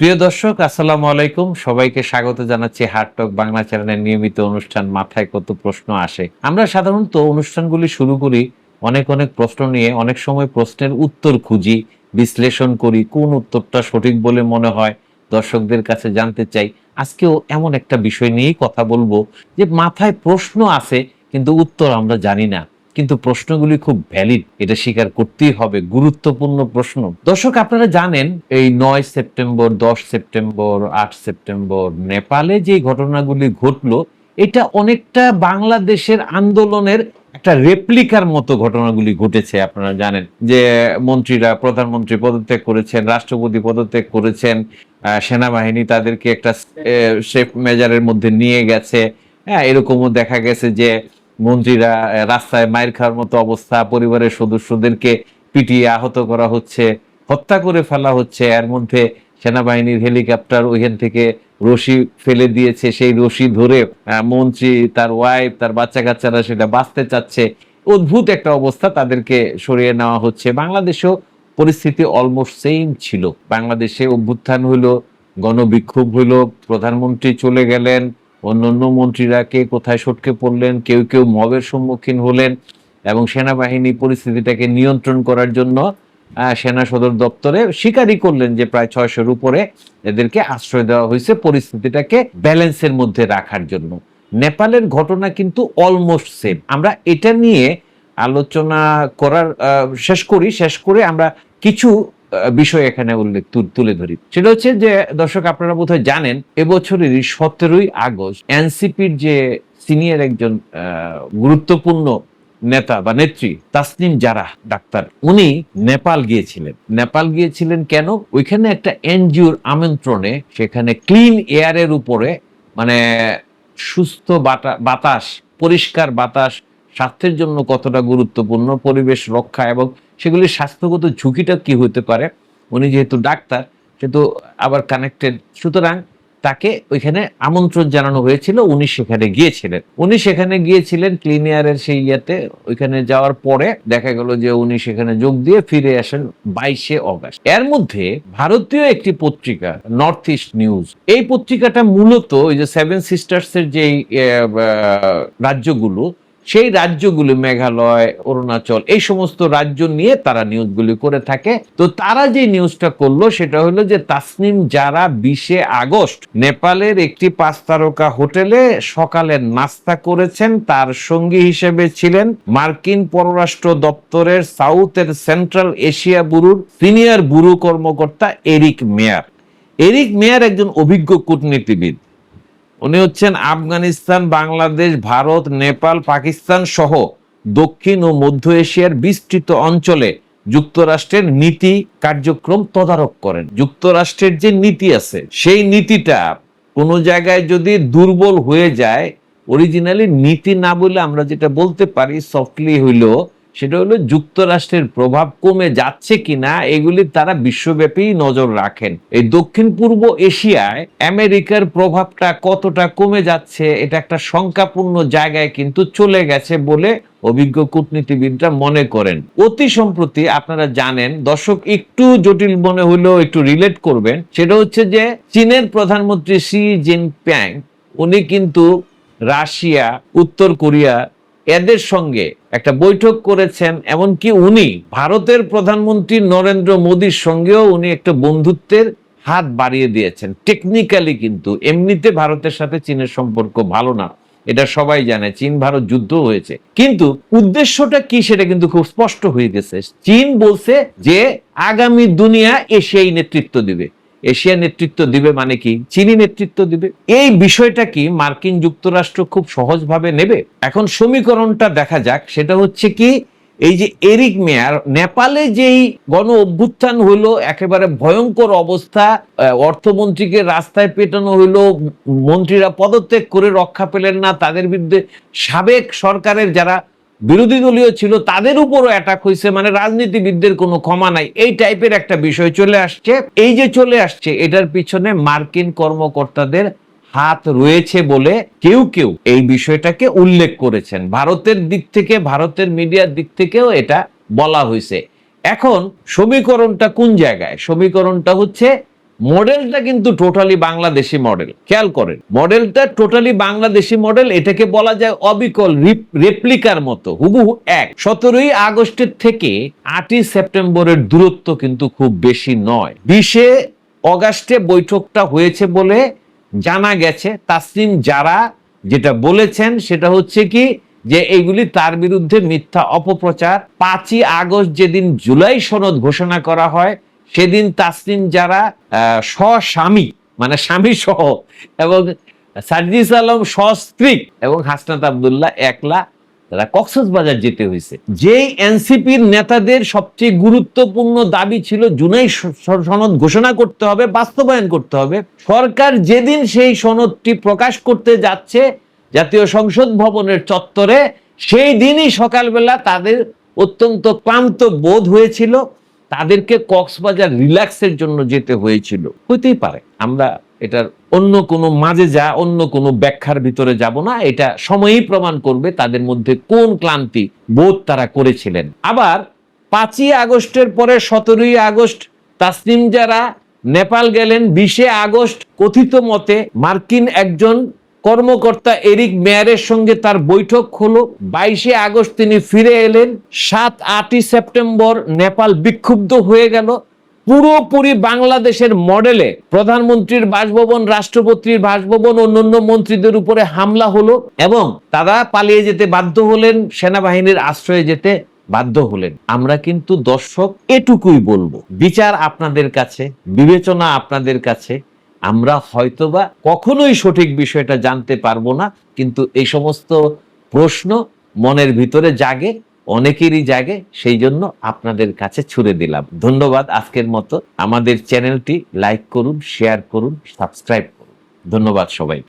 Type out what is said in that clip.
প্রিয় দর্শক, আসসালামু আলাইকুম। সবাইকে স্বাগত জানাচ্ছি হার্টক বাংলা চ্যানেলের নিয়মিত অনুষ্ঠান মাথায় কত প্রশ্ন আসে। আমরা সাধারণত অনুষ্ঠানগুলি শুরু করি অনেক অনেক প্রশ্ন নিয়ে, অনেক সময় প্রশ্নের উত্তর খুঁজি, বিশ্লেষণ করি, কোন উত্তরটা সঠিক বলে মনে হয়, দর্শকদের কাছে জানতে চাই। আজকেও এমন একটা বিষয় নিয়েই কথা বলব যে মাথায় প্রশ্ন আছে কিন্তু উত্তর আমরা জানি না। কিন্তু প্রশ্নগুলি খুব ভ্যালিড এটা স্বীকার করতেই হবে, গুরুত্বপূর্ণ প্রশ্ন। দর্শক, আপনারা জানেন, এই নয় সেপ্টেম্বর, দশ সেপ্টেম্বর, আট সেপ্টেম্বর নেপালে যে ঘটনাগুলি ঘটলো, এটা অনেকটা বাংলাদেশের আন্দোলনের একটা রেপ্লিকার মতো ঘটনাগুলি ঘটেছে, আপনারা জানেন। যে মন্ত্রীরা, প্রধানমন্ত্রী পদত্যাগ করেছেন, রাষ্ট্রপতি পদত্যাগ করেছেন সেনাবাহিনী তাদেরকে একটা সেফ মেজারের মধ্যে নিয়ে গেছে। হ্যাঁ এরকমও দেখা গেছে যে মন্ত্রীরা রাস্তায় মায়ের খাওয়ার মতো অবস্থা, পরিবারের সদস্যদেরকে পিটিয়ে আহত করা হচ্ছে, হত্যা করে ফেলা হচ্ছে। এর মধ্যে সেনাবাহিনীর হেলিকপ্টার ওইখান থেকে রশি ফেলে দিয়েছে। সেই রশি ধরে মন্ত্রী, তার ওয়াইফ তার বাচ্চা কাচ্চারা সেটা বাঁচতে চাচ্ছে। অদ্ভুত একটা অবস্থা তাদেরকে সরিয়ে নেওয়া হচ্ছে। বাংলাদেশেও পরিস্থিতি অলমোস্ট সেম ছিল। বাংলাদেশে অভ্যুত্থান হইল গণবিক্ষোভ হইল প্রধানমন্ত্রী চলে গেলেন অন্যান্য মন্ত্রীরা কে কোথায় সটকে পড়লেন, কেউ কেউ মবের সম্মুখীন হলেন এবং সেনাবাহিনী পরিস্থিতিটাকে নিয়ন্ত্রণ করার জন্য সেনা সদর দপ্তরে স্বীকারই করলেন যে প্রায় ছয়শোর উপরে এদেরকে আশ্রয় দেওয়া হয়েছে পরিস্থিতিটাকে ব্যালেন্সের মধ্যে রাখার জন্য। নেপালের ঘটনা কিন্তু অলমোস্ট সেম। আমরা এটা নিয়ে আলোচনা করার শেষ করি। শেষ করে আমরা কিছু বিষয় এখানে উল্লেখ তুলে ধরি। সেটা হচ্ছে যে, দর্শক, আপনারা বোধহয় জানেন, এবছরেরই সতেরোই আগস্ট এনসিপির যে সিনিয়র একজন গুরুত্বপূর্ণ নেতা বা নেত্রী তাসনিম জারা ডাক্তার, উনি নেপাল গিয়েছিলেন। নেপাল গিয়েছিলেন কেন? ওইখানে একটা এনজিওর আমন্ত্রণে, সেখানে ক্লিন এয়ারের উপরে মানে সুস্থ বাতা- বাতাস, পরিষ্কার বাতাস, স্বাস্থ্যের জন্য কতটা গুরুত্বপূর্ণ, পরিবেশ রক্ষা এবং সেগুলির স্বাস্থ্যগত ঝুঁকিটা কি হতে পারে? উনি যেহেতু ডাক্তার, সেহেতু আবার কানেক্টেড সুতরাং তাকে ওইখানে আমন্ত্রণ জানানো হয়েছিল, উনি সেখানে গিয়েছিলেন। উনি সেখানে গিয়েছিলেন ক্লিনিয়ারের সেই ইয়েতে, ওইখানে যাওয়ার পরে দেখা গেল যে উনি সেখানে যোগ দিয়ে ফিরে আসেন বাইশে অগাস্ট। এর মধ্যে ভারতীয় একটি পত্রিকা নর্থ ইস্ট নিউজ এই পত্রিকাটা মূলত ওই যে সেভেন সিস্টার্স এর যে রাজ্যগুলো সেই রাজ্যগুলি মেঘালয়, অরুণাচল, এই সমস্ত রাজ্য নিয়ে তারা নিউজগুলি করে থাকে। তো তারা যে নিউজটা করল সেটা হলো যে তাসনিম যারা বিশে আগস্ট নেপালের একটি পাঁচ তারকা হোটেলে সকালে নাস্তা করেছেন। তার সঙ্গী হিসেবে ছিলেন মার্কিন পররাষ্ট্র দপ্তরের সাউথের সেন্ট্রাল এশিয়া ব্যুরোর সিনিয়র ব্যুরো কর্মকর্তা এরিক মেয়ার। এরিক মেয়ার একজন অভিজ্ঞ কূটনীতিবিদ। উনি হচ্ছেন আফগানিস্তান, বাংলাদেশ, ভারত, নেপাল, পাকিস্তান সহ দক্ষিণ ও মধ্য এশিয়ার বিস্তৃত অঞ্চলে যুক্তরাষ্ট্রের নীতি কার্যক্রম তদারক করেন। যুক্তরাষ্ট্রের যে নীতি আছে, সেই নীতিটা কোনো জায়গায় যদি দুর্বল হয়ে যায় অরিজিনালি নীতি না বলে আমরা যেটা বলতে পারি সফটলি হইল সেটা হলো যুক্তরাষ্ট্রের প্রভাব কমে যাচ্ছে কিনা, এগুলি তারা বিশ্বব্যাপী নজর রাখেন। এই দক্ষিণ পূর্ব এশিয়ায় আমেরিকার প্রভাবটা কতটা কমে যাচ্ছে, এটা একটা শঙ্কাপূর্ণ জায়গায় কিন্তু চলে গেছে বলে অভিজ্ঞ কূটনীতিবিদরা মনে করেন। অতি সম্প্রতি আপনারা জানেন, দর্শক একটু জটিল মনে হলেও একটু রিলেট করবেন, সেটা হচ্ছে যে চীনের প্রধানমন্ত্রী শি জিনপ্যাং উনি কিন্তু রাশিয়া, উত্তর কোরিয়া এদের সঙ্গে একটা বৈঠক করেছেন, এমনকি উনি ভারতের প্রধানমন্ত্রী নরেন্দ্র মোদীর সঙ্গেও উনি একটা বন্ধুত্বের হাত বাড়িয়ে দিয়েছেন। টেকনিক্যালি কিন্তু এমনিতে ভারতের সাথে চীনের সম্পর্ক ভালো না, এটা সবাই জানে, চীন ভারত যুদ্ধ হয়েছে। কিন্তু উদ্দেশ্যটা কি সেটা কিন্তু খুব স্পষ্ট হয়ে গেছে। চীন বলছে যে আগামী দুনিয়া এশিয়াই নেতৃত্ব দিবে। এশিয়া নেতৃত্ব দিবে মানে কি? চীনি নেতৃত্ব দিবে। এই বিষয়টা কি মার্কিন যুক্তরাষ্ট্র খুব সহজভাবে নেবে? এখন সমীকরণটা দেখা যাক। সেটা হচ্ছে কি, এই যে এরিক মেয়ার, নেপালে যেই গণ অভ্যুত্থান হইল, একেবারে ভয়ঙ্কর অবস্থা অর্থমন্ত্রীকে রাস্তায় পেটানো হইল, মন্ত্রীরা পদত্যাগ করে রক্ষা পেলেন না, তাদের বিরুদ্ধে সাবেক সরকারের যারা বিরোধী দলীয় ছিল, তাদের উপরও অ্যাটাক হয়েছে মানে রাজনীতিবিদদের কোনো ক্ষমা নাই। এই টাইপের একটা বিষয় চলে আসছে। এই যে চলে আসছে, এটার পিছনে মার্কিন কর্মকর্তাদের হাত রয়েছে বলে কেউ কেউ এই বিষয়টাকে উল্লেখ করেছেন। ভারতের দিক থেকে, ভারতের মিডিয়ার দিক থেকেও এটা বলা হয়েছে এখন সমীকরণটা কোন জায়গায়? সমীকরণটা হচ্ছে মডেলটা কিন্তু টোটালি বাংলাদেশি মডেল, খেয়াল করেন। মডেলটা টোটালি বাংলাদেশি মডেল, এটাকে বলা যায় অবিকল রেপ্লিকার মতো, হুবহু এক। সতেরোই আগস্টের থেকে আটই সেপ্টেম্বরের দূরত্ব কিন্তু খুব বেশি নয়। বিশে অগাস্টে বৈঠকটা হয়েছে বলে জানা গেছে। তাসলিম যারা যেটা বলেছেন, সেটা হচ্ছে কি, যে এইগুলি তার বিরুদ্ধে মিথ্যা অপপ্রচার। পাঁচই আগস্ট যেদিন জুলাই সনদ ঘোষণা করা হয় সেদিন তাসলিম যারা স্বস্বামী মানে স্বামী সহ এবং সার্জিস আলম সস্ত্রী এবং হাসনাত আবদুল্লাহ একলা তারা কক্সবাজার যেতে হয়েছে। যেই এনসিপির নেতাদের সবচেয়ে গুরুত্বপূর্ণ দাবি ছিল স- সনদ ঘোষণা করতে হবে, বাস্তবায়ন করতে হবে। সরকার যেদিন সেই সনদটি প্রকাশ করতে যাচ্ছে, জাতীয় সংসদ ভবনের চত্বরে, সেই দিনই সকালবেলা তাদের অত্যন্ত ক্লান্ত বোধ হয়েছিল। তাদেরকে কক্সবাজার রিল্যাক্সের জন্য যেতে হয়েছিল। হইতেই পারে। আমরা এটার অন্য কোনো মাঝে যা, অন্য কোনো ব্যাখ্যার ভিতরে যাব না। এটা সময়ই প্রমাণ করবে তাদের মধ্যে কোন ক্লান্তি বোধ তারা করেছিলেন। আবার পাঁচই আগস্টের পরে সতেরোই আগস্ট তাসনিম যারা নেপাল গেলেন, বিশে আগস্ট কথিত মতে মার্কিন একজন কর্মকর্তা এরিক মেয়ারের সঙ্গে তার বৈঠক হলো। বাইশে আগস্ট তিনি ফিরে এলেন। সাত আটই সেপ্টেম্বর নেপাল বিক্ষুব্ধ হয়ে গেল। পুরোপুরি বাংলাদেশের মডেলে প্রধানমন্ত্রীর বাসভবন, রাষ্ট্রপতির বাসভবন, অন্যান্য মন্ত্রীদের উপরে হামলা হলো এবং তারা পালিয়ে যেতে বাধ্য হলেন, সেনাবাহিনীর আশ্রয়ে যেতে বাধ্য হলেন। আমরা কিন্তু দর্শক এটুকুই বলব। বিচার আপনাদের কাছে, বিবেচনা আপনাদের কাছে আমরা হয়তোবা কখনোই সঠিক বিষয়টা জানতে পারব না, কিন্তু এই সমস্ত প্রশ্ন মনের ভিতরে জাগে, অনেকেরই জাগে, সেই জন্য আপনাদের কাছে ছুড়ে দিলাম। ধন্যবাদ আজকের মতো। আমাদের চ্যানেলটি লাইক করুন, শেয়ার করুন, সাবস্ক্রাইব করুন। ধন্যবাদ সবাই